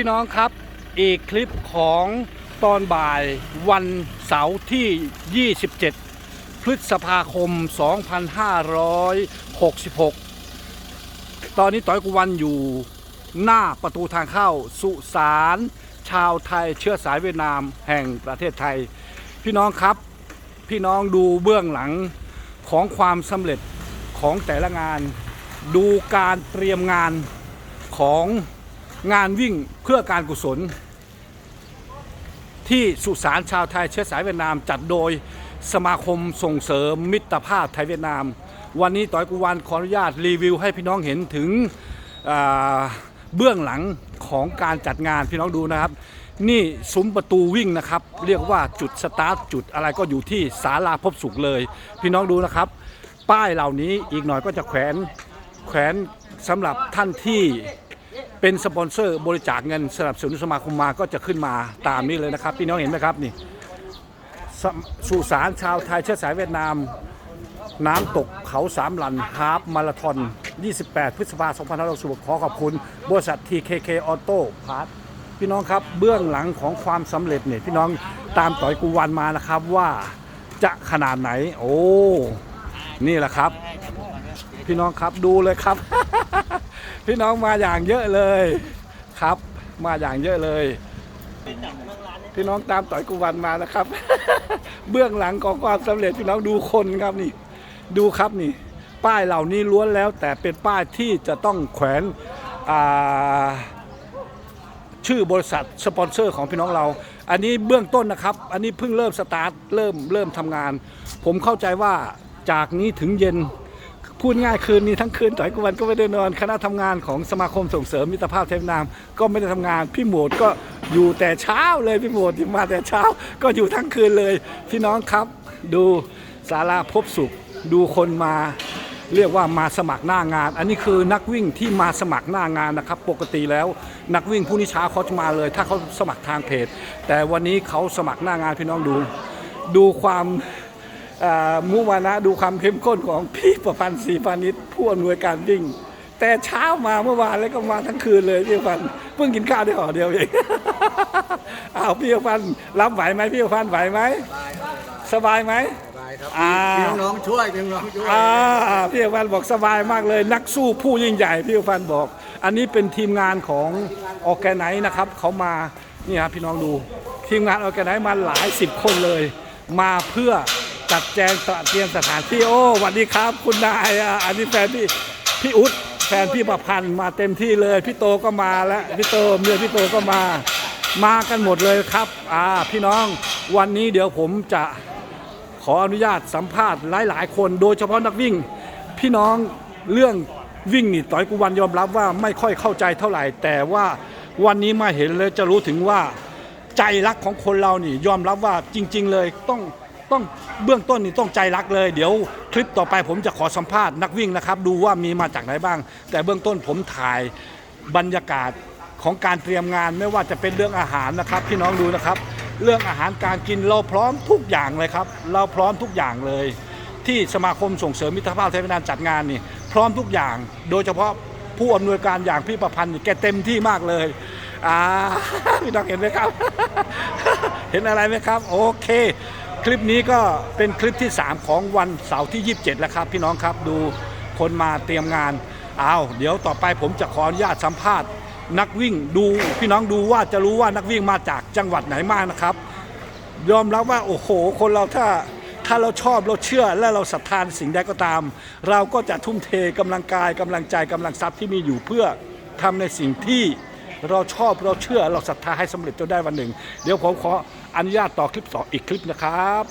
พี่น้องครับอีกคลิปของตอนบ่ายวันเสาร์ที่ 27 พฤษภาคม 2566 ตอนนี้ต้อยกุวันอยู่หน้าประตูทางเข้าสุสานชาวไทยเชื้อสายเวียดนามแห่งประเทศไทย พี่น้องครับพี่น้องดูเบื้องหลังของความสำเร็จของแต่ละงาน ดูการเตรียมงานของ งานวิ่งเพื่อการกุศล ที่สุสานชาวไทยเชื้อสายเวียดนามจัดโดยสมาคมส่งเสริมมิตรภาพไทยเวียดนาม วันนี้ต่อยกุวันขออนุญาตรีวิวให้พี่น้องเห็นถึงเบื้องหลังของการจัดงานพี่น้องดูนะครับ นี่ซุ้มประตูวิ่งนะครับ เรียกว่าจุดสตาร์ทจุดอะไรก็อยู่ที่ศาลาพบสุขเลย พี่น้องดูนะครับ ป้ายเหล่านี้อีกหน่อยก็จะแขวนแขวนสำหรับท่านที่ เป็นสปอนเซอร์บริจาคเงินสนับสนุนสมาคมมาก็จะขึ้นมาตามนี้เลยนะครับพี่น้องเห็นไหมครับนี่สสุสานชาวไทยเชื้อสายเวียดนาม น้ำตกเขาสามลันฮาฟมาราธอน 28 พฤษภาคม2566ขอขอบคุณ บริษัท TKK Auto Part พี่น้องครับเบื้องหลังของความสำเร็จเนี่ยพี่น้องตามต่อยกูวันมานะครับว่าจะขนาดไหน โอ้ นี่แหละครับ พี่น้องครับดูเลยครับ พี่น้องมาอย่างเยอะเลยครับ มาอย่างเยอะเลย พี่น้องตามต่อยกุวันมานะครับ เบื้องหลังของความสำเร็จพี่น้องดูคนครับนี่ ดูครับนี่ ป้ายเหล่านี้ล้วนแล้ว แต่เป็นป้ายที่จะต้องแขวนชื่อบริษัทสปอนเซอร์ของพี่น้องเรา อันนี้เบื้องต้นนะครับ อันนี้เพิ่งเริ่มสตาร์ทเริ่มเริ่มทำงาน ผมเข้าใจว่าจากนี้ถึงเย็น พูดง่ายคืนนี้ทั้งคืนต่อยกวันก็ไม่ได้นอน คณะทำงานของสมาคมส่งเสริมมิตรภาพเทพนาม ก็ไม่ได้ทำงาน พี่หมดก็อยู่แต่เช้าเลยพี่หมดที่มาแต่เช้า ก็อยู่ทั้งคืนเลย พี่น้องครับดูศาลาพบสุข ดูคนมาเรียกว่ามาสมัครหน้างาน อันนี้คือนักวิ่งที่มาสมัครหน้างานนะครับ ปกติแล้วนักวิ่งผู้นี้เช้าเขาจะมาเลย ถ้าเขาสมัครทางเพจ แต่วันนี้เขาสมัครหน้างานพี่น้องดู ดูความ มุมานะดูความเข้มข้นของพี่ประพันธ์ศรีพานิชผู้อำนวยการวิ่ง แต่เช้ามาเมื่อวานแล้วก็มาทั้งคืนเลยพี่ประพันธ์เพิ่งกินข้าวได้ห่อเดียวเองอ้าวพี่ประพันธ์รับไหวไหมพี่ประพันธ์ไหวไหมสบายไหมสบายครับอ่าพี่น้องๆช่วยพี่น้องๆช่วยอ่าพี่อพันธ์บอกสบายมากเลย นักสู้ผู้ยิ่งใหญ่พี่อพันธ์บอก อันนี้เป็นทีมงานของออแกไนนะครับเขามานี่ครับพี่น้องดู ทีมงานออแกไนมาหลายสิบคนเลย มาเพื่อ จัดแจงเตรียมสถานที่โอ้สวัสดีครับ คุณนายอ,อันนี้แฟนพี่พี่อุ๊ดแฟนพี่ประพันธ์มาเต็มที่เลยพี่โตก็มาแล้วพี่โตเมียพี่โตก็มามากันหมดเลยครับอ่าพี่น้องวันนี้เดี๋ยวผมจะขออนุญาตสัมภาษณ์หลาย ๆ คนโดยเฉพาะนักวิ่ง พี่น้องเรื่องวิ่งนี่ต่อยกุวันยอมรับว่าไม่ค่อยเข้าใจเท่าไหร่ แต่ว่าวันนี้มาเห็นเลยจะรู้ถึงว่าใจรักของคนเรานี่ยอมรับว่าจริง ๆ เลยต้อง ต้องเบื้องต้นนี่ต้องใจรักเลย เดี๋ยวคลิปต่อไปผมจะขอสัมภาษณ์นักวิ่งนะครับ ดูว่ามีมาจากไหนบ้าง แต่เบื้องต้นผมถ่ายบรรยากาศของการเตรียมงานไม่ว่าจะเป็นเรื่องอาหารนะครับ พี่น้องดูนะครับ เรื่องอาหารการกินเราพร้อมทุกอย่างเลยครับ เราพร้อมทุกอย่างเลย ที่สมาคมส่งเสริมมิตรภาพไทยเวียดนามจัดงานนี่ พร้อมทุกอย่าง โดยเฉพาะผู้อำนวยการอย่างพี่ประพันธ์นี่แกเต็มที่มากเลยอ่าพี่น้องเห็นไหมครับ เห็นอะไรไหมครับ โอเค คลิปนี้ก็เป็นคลิปที่ 3 ของวันเสาร์ที่ 27 แล้วครับ พี่น้องครับดูคนมาเตรียมงานเอาเดี๋ยวต่อไปผมจะขออนุญาตสัมภาษณ์ นักวิ่งดูพี่น้องดูว่าจะรู้ว่านักวิ่งมาจากจังหวัดไหนมากนะครับยอมรับว่าโอ้โห คนเราถ้าถ้าเราชอบเราเชื่อและเราศรัทธานสิ่งใดก็ตาม เราก็จะทุ่มเทกำลังกายกำลังใจกำลังทรัพย์ที่มีอยู่เพื่อทำในสิ่งที่เราชอบเราเชื่อเราศรัทธาให้สำเร็จจนได้วันหนึ่ง เดี๋ยวผมขอ อนุญาตต่อคลิปสองอีกคลิปนะครับ